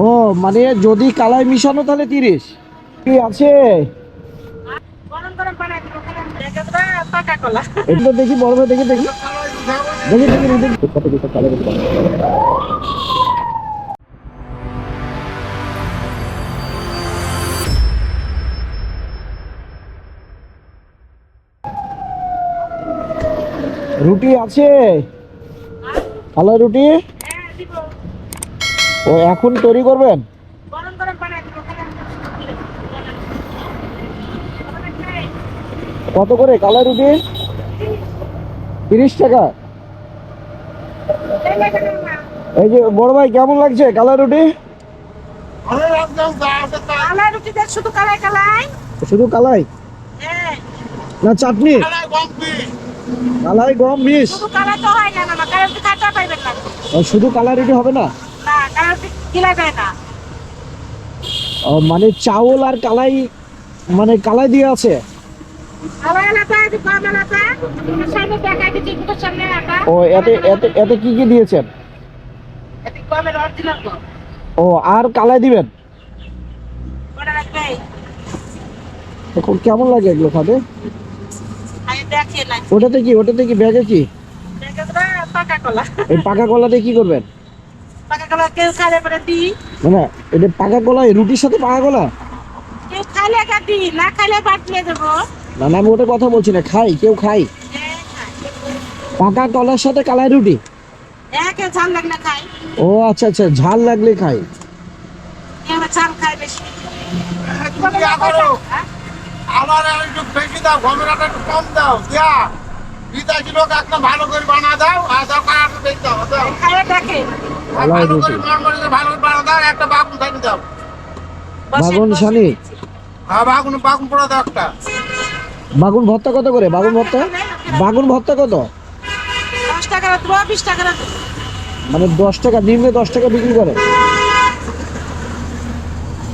ও মানে যদি কালাই মিশানো তাহলে তিরিশ। কি আছে? কলা। এটা দেখি বড় ভাই দেখি দেখি। দেখি দেখি দেখি রুটি আছে? কালাই রুটি? হ্যাঁ দিব। ও এখন তৈরি করবেন? গরম গরম বানাই দিব কত করে কালাই রুটি? তিরিশ টাকা। এই যে বড় ভাই কেমন লাগছে কালাই রুটি? শুধু কালাই কালাই। শুধু কালাই? হ্যাঁ। না চাটনি? কালাই গম মিশ শুধু হয় কালাই রুটি হবে না? না গিলা যায় না? ও, মানে চাউল আর কালাই মানে কালাই দিয়ে আছে? ও এতে এতে এতে কি কি দিয়েছেন? ও আর কালাই দিবেন? এখন কেমন লাগে এগুলো খাবে? ওটাতে কি ওটাতে কি ব্যাগে কি? পাকা কলা। এই পাকা কলা দিয়ে কি করবেন? পাকা কলা কেউ খাইলে পরে দিই মানে এটা পাকা কলা রুটির সাথে পাকা কলা? কেউ খাইলে একা দিই না খাইলে দেবো। না না আমি ওটা কথা বলছি না খাই কেউ খাই। হ্যাঁ, পাকা কলার সাথে কালাই রুটি? হ্যাঁ, ঝাল লাগলে খাই। ও আচ্ছা আচ্ছা ঝাল লাগলে খাই। ঝাল খায় বেশি। তুমি করো হ্যাঁ? আমার আর একটু বেশি দাও একটু কম দাও দিয়া। বিদেশি লোক একটা ভালো করে বানা দাও আর বেশি দাও দাও আর ভালো ভালো করে ভালো করে দাও একটা বাগুন থাকি দাও। বাগুন শানি? হ্যাঁ বাগুন বাগুন পড়া দাও একটা। বাগুন ভর্তা কত করে? বাগুন ভর্তা বাগুন ভর্তা কত? দশ টাকা বিশ টাকা মানে দশ টাকা নিম্নে দশ টাকা বিক্রি করে।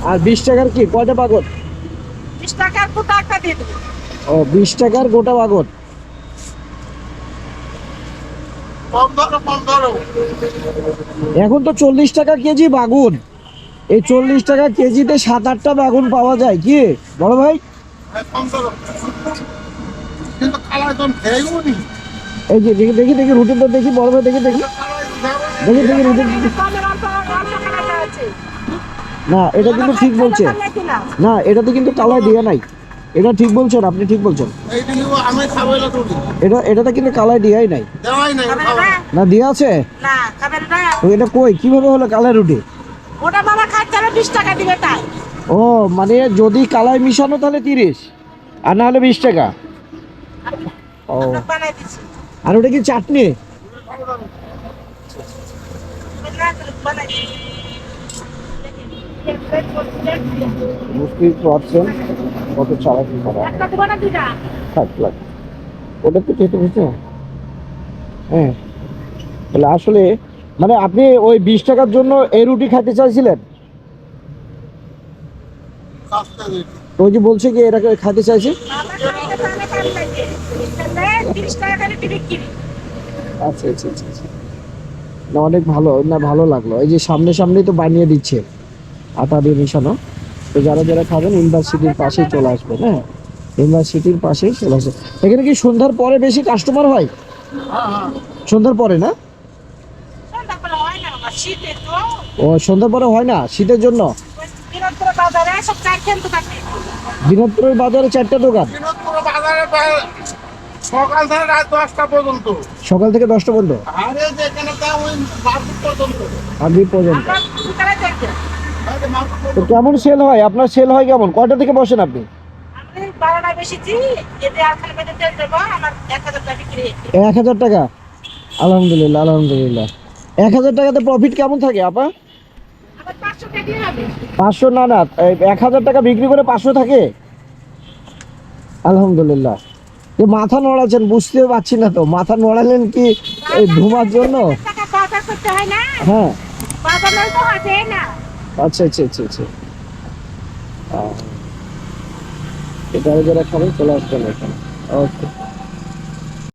আর বিশ টাকার কি? কয়টা বাগন বিশ টাকার ফুটা একটা দিয়ে ও বিশ টাকার গোটা বাগন কম ধরো কম ধরো এখন তো চল্লিশ টাকা কেজি বাগুন। এই চল্লিশ টাকা কেজিতে সাত আটটা বাগুন পাওয়া যায় কি? বড় ভাই? তো এই যে দেখি দেখি দেখি রুটিটা দেখি বড় ভাই দেখি দেখি। দেখি দেখি রুটি দেখি। কমের অল্প অল্প কালারটা আছে না এটা কিন্তু ঠিক বলছে। না এটাতে কিন্তু কালায় দিয়ে নাই। এটা ঠিক বলছেন আপনি ঠিক বলছেন? এটা এটাতে কিন্তু কালাই দেওয়াই নাই। না? দেওয়া আছে? এটা কই? কীভাবে হলো কালাই রুটি? ওটা বাবা খাচ্ছে বিশ টাকা দিবে তাই। ও মানে যদি কালাই মিশানো তাহলে তিরিশ আর না হলে বিশ টাকা। ও। আর ওটা কি চাটনি। বুঝতেই পারছেন কত চালাকি করা? একটা দেবো না দুটা থাক লাগ ওটা তো খেতে খেতে হ্যাঁ। তাহলে আসলে মানে আপনি ওই বিশ টাকার জন্য এই রুটি খেতে চাইছিলেন। ওই যে বলছে কি এটাকে খেতে চাইছে? খাইতে বিক্রি আচ্ছা আচ্ছা আচ্ছা আচ্ছা। না অনেক ভালো না ভালো লাগল। এই যে সামনে সামনেই তো বানিয়ে দিচ্ছে। আটা দিয়ে মিশানো। তো যারা যারা খাবেন ইউনিভার্সিটির পাশেই চলে আসবেন হ্যাঁ? ইউনিভার্সিটির পাশেই চলে আসবে এখানে কি সন্ধ্যার পরে বেশি কাস্টমার হয়? সন্ধ্যার পরে না? ও সন্ধ্যার পরে হয় না শীতের জন্য? বিনোদপুর বাজারে চারটা দোকান। সকাল থেকে রাত দশটা পর্যন্ত? সকাল থেকে দশটা পর্যন্ত আরে যেখানে তা ওই পর্যন্ত। আগে পর্যন্ত? তো কেমন সেল হয়? আপনার সেল হয় কেমন? কয়টা থেকে বসেন আপনি? এক হাজার টাকা আলহামদুলিল্লাহ আলহামদুলিল্লাহ। এক হাজার টাকাতে প্রফিট কেমন থাকে আপা? পাঁচশো না না এক হাজার টাকা বিক্রি করে পাঁচশো থাকে? আলহামদুলিল্লাহ। যে মাথা নড়াচ্ছেন বুঝতে পারছি না তো। মাথা নড়ালেন কি এই ধুমার জন্য? হয় আচ্ছা আচ্ছা আচ্ছা আচ্ছা। এটা যারা খাবে চলে আসবেন এখানে। ওকে